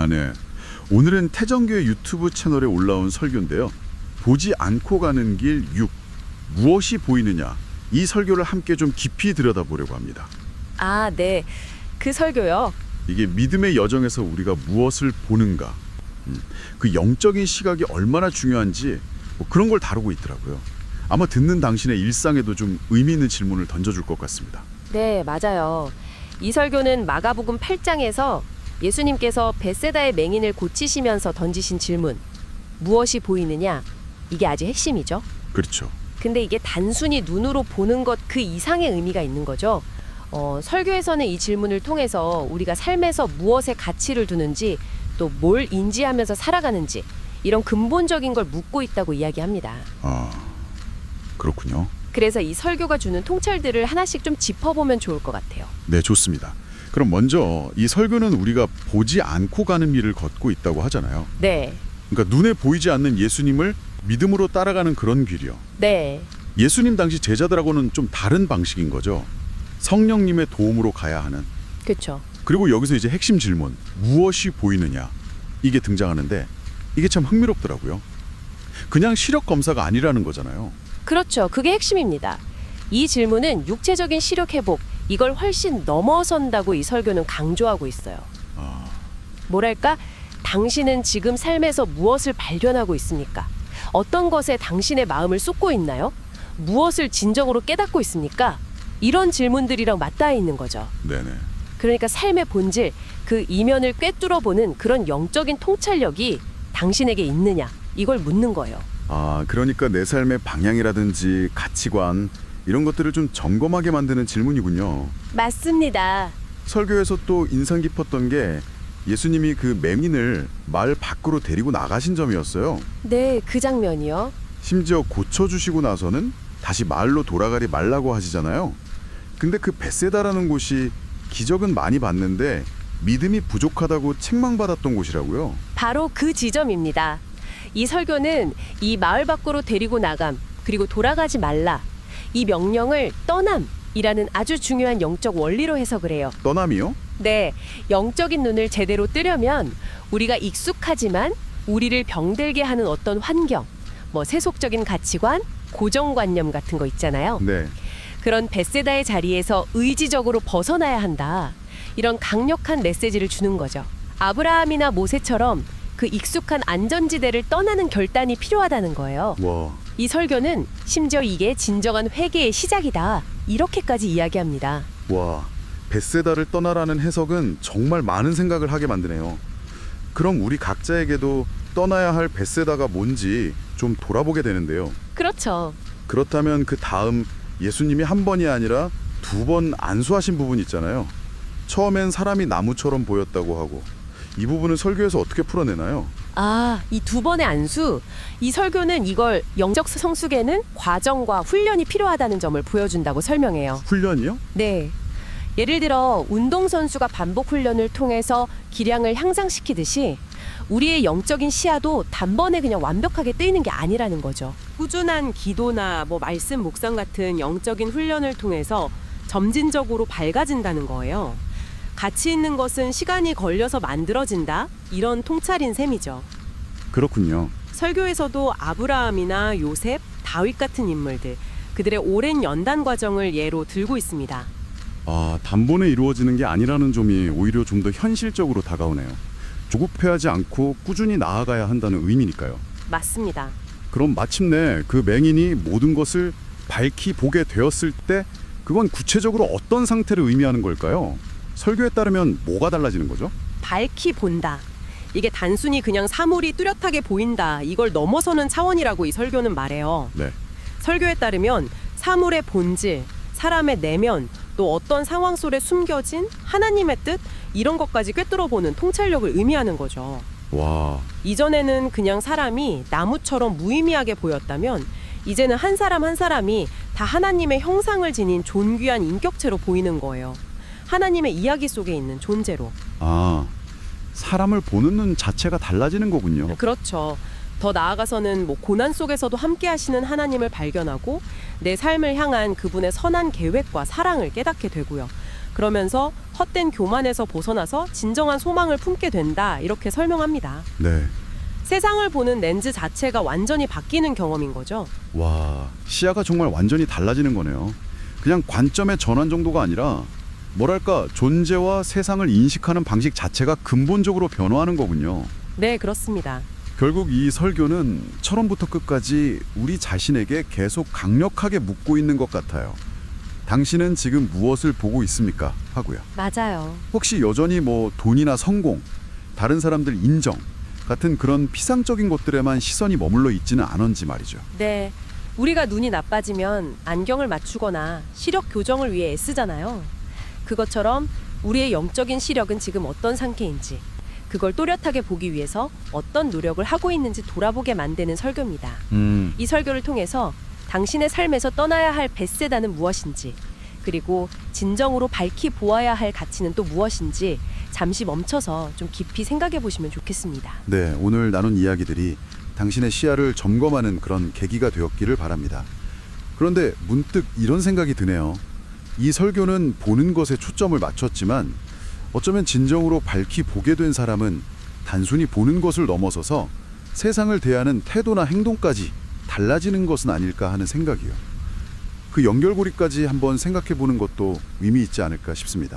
아, 네. 오늘은 태정교회 유튜브 채널에 올라온 설교인데요. 보지 않고 가는 길 6. 무엇이 보이느냐? 이 설교를 함께 좀 깊이 들여다보려고 합니다. 아, 네. 그 설교요. 이게 믿음의 여정에서 우리가 무엇을 보는가? 음, 그 영적인 시각이 얼마나 중요한지 뭐 그런 걸 다루고 있더라고요. 아마 듣는 당신의 일상에도 좀 의미 있는 질문을 던져줄 것 같습니다. 네, 맞아요. 이 설교는 마가복음 8장에서 예수님께서 베세다의 맹인을 고치시면서 던지신 질문. 무엇이 보이느냐? 이게 아주 핵심이죠. 그렇죠. 근데 이게 단순히 눈으로 보는 것 그 이상의 의미가 있는 거죠. 어, 설교에서는 이 질문을 통해서 우리가 삶에서 무엇에 가치를 두는지 또 뭘 인지하면서 살아가는지 이런 근본적인 걸 묻고 있다고 이야기합니다. 아, 그렇군요. 그래서 이 설교가 주는 통찰들을 하나씩 좀 짚어보면 좋을 것 같아요. 네, 좋습니다. 그럼 먼저 이 설교는 우리가 보지 않고 가는 길을 걷고 있다고 하잖아요. 네, 그러니까 눈에 보이지 않는 예수님을 믿음으로 따라가는 그런 길이요. 네, 예수님 당시 제자들하고는 좀 다른 방식인 거죠. 성령님의 도움으로 가야 하는. 그렇죠. 그리고 여기서 이제 핵심 질문 무엇이 보이느냐 이게 등장하는데 이게 참 흥미롭더라고요. 그냥 시력 검사가 아니라는 거잖아요. 그렇죠. 그게 핵심입니다. 이 질문은 육체적인 시력 회복 이걸 훨씬 넘어선다고 이 설교는 강조하고 있어요. 아, 뭐랄까? 당신은 지금 삶에서 무엇을 발견하고 있습니까? 어떤 것에 당신의 마음을 쏟고 있나요? 무엇을 진정으로 깨닫고 있습니까? 이런 질문들이랑 맞닿아 있는 거죠. 네네. 그러니까 삶의 본질, 그 이면을 꿰뚫어 보는 그런 영적인 통찰력이 당신에게 있느냐? 이걸 묻는 거예요. 아, 그러니까 내 삶의 방향이라든지 가치관 이런 것들을 좀 점검하게 만드는 질문이군요. 맞습니다. 설교에서 또 인상 깊었던 게 예수님이 그 맹인을 마을 밖으로 데리고 나가신 점이었어요. 네, 그 장면이요. 심지어 고쳐주시고 나서는 다시 마을로 돌아가리 말라고 하시잖아요. 근데 그 베세다라는 곳이 기적은 많이 봤는데 믿음이 부족하다고 책망받았던 곳이라고요. 바로 그 지점입니다. 이 설교는 이 마을 밖으로 데리고 나감, 그리고 돌아가지 말라. 이 명령을 떠남이라는 아주 중요한 영적 원리로 해석을 해요. 떠남이요? 네, 영적인 눈을 제대로 뜨려면 우리가 익숙하지만 우리를 병들게 하는 어떤 환경, 뭐 세속적인 가치관, 고정관념 같은 거 있잖아요. 네. 그런 베세다의 자리에서 의지적으로 벗어나야 한다. 이런 강력한 메시지를 주는 거죠. 아브라함이나 모세처럼 그 익숙한 안전지대를 떠나는 결단이 필요하다는 거예요. 와, 이 설교는 심지어 이게 진정한 회개의 시작이다. 이렇게까지 이야기합니다. 와. 베세다를 떠나라는 해석은 정말 많은 생각을 하게 만드네요. 그럼 우리 각자에게도 떠나야 할 베세다가 뭔지 좀 돌아보게 되는데요. 그렇죠. 그렇다면 그 다음 예수님이 한 번이 아니라 두 번 안수하신 부분 있잖아요. 처음엔 사람이 나무처럼 보였다고 하고 이 부분을 설교에서 어떻게 풀어내나요? 아, 이 두 번의 안수. 이 설교는 이걸 영적 성숙에는 과정과 훈련이 필요하다는 점을 보여준다고 설명해요. 훈련이요? 네. 예를 들어 운동선수가 반복 훈련을 통해서 기량을 향상시키듯이 우리의 영적인 시야도 단번에 그냥 완벽하게 뜨이는 게 아니라는 거죠. 꾸준한 기도나 뭐 말씀 묵상 같은 영적인 훈련을 통해서 점진적으로 밝아진다는 거예요. 가치 있는 것은 시간이 걸려서 만들어진다. 이런 통찰인 셈이죠. 그렇군요. 설교에서도 아브라함이나 요셉, 다윗 같은 인물들, 그들의 오랜 연단 과정을 예로 들고 있습니다. 아, 단번에 이루어지는 게 아니라는 점이 오히려 좀 더 현실적으로 다가오네요. 조급해하지 않고 꾸준히 나아가야 한다는 의미니까요. 맞습니다. 그럼 마침내 그 맹인이 모든 것을 밝히 보게 되었을 때 그건 구체적으로 어떤 상태를 의미하는 걸까요? 설교에 따르면 뭐가 달라지는 거죠? 밝히 본다. 이게 단순히 그냥 사물이 뚜렷하게 보인다. 이걸 넘어서는 차원이라고 이 설교는 말해요. 네. 설교에 따르면 사물의 본질, 사람의 내면, 또 어떤 상황 속에 숨겨진 하나님의 뜻 이런 것까지 꿰뚫어 보는 통찰력을 의미하는 거죠. 와, 이전에는 그냥 사람이 나무처럼 무의미하게 보였다면 이제는 한 사람 한 사람이 다 하나님의 형상을 지닌 존귀한 인격체로 보이는 거예요. 하나님의 이야기 속에 있는 존재로. 아, 사람을 보는 눈 자체가 달라지는 거군요. 그렇죠. 더 나아가서는 뭐 고난 속에서도 함께 하시는 하나님을 발견하고 내 삶을 향한 그분의 선한 계획과 사랑을 깨닫게 되고요. 그러면서 헛된 교만에서 벗어나서 진정한 소망을 품게 된다. 이렇게 설명합니다. 네. 세상을 보는 렌즈 자체가 완전히 바뀌는 경험인 거죠. 와, 시야가 정말 완전히 달라지는 거네요. 그냥 관점의 전환 정도가 아니라 뭐랄까 존재와 세상을 인식하는 방식 자체가 근본적으로 변화하는 거군요. 네, 그렇습니다. 결국 이 설교는 처음부터 끝까지 우리 자신에게 계속 강력하게 묻고 있는 것 같아요. 당신은 지금 무엇을 보고 있습니까? 하고요. 맞아요. 혹시 여전히 뭐 돈이나 성공, 다른 사람들 인정 같은 그런 피상적인 것들에만 시선이 머물러 있지는 않은지 말이죠. 네. 우리가 눈이 나빠지면 안경을 맞추거나 시력 교정을 위해 애쓰잖아요. 그것처럼 우리의 영적인 시력은 지금 어떤 상태인지, 그걸 또렷하게 보기 위해서 어떤 노력을 하고 있는지 돌아보게 만드는 설교입니다. 음, 이 설교를 통해서 당신의 삶에서 떠나야 할 뱃세다는 무엇인지, 그리고 진정으로 밝히 보아야 할 가치는 또 무엇인지 잠시 멈춰서 좀 깊이 생각해 보시면 좋겠습니다. 네, 오늘 나눈 이야기들이 당신의 시야를 점검하는 그런 계기가 되었기를 바랍니다. 그런데 문득 이런 생각이 드네요. 이 설교는 보는 것에 초점을 맞췄지만 어쩌면 진정으로 밝히 보게 된 사람은 단순히 보는 것을 넘어서서 세상을 대하는 태도나 행동까지 달라지는 것은 아닐까 하는 생각이요. 그 연결고리까지 한번 생각해 보는 것도 의미 있지 않을까 싶습니다.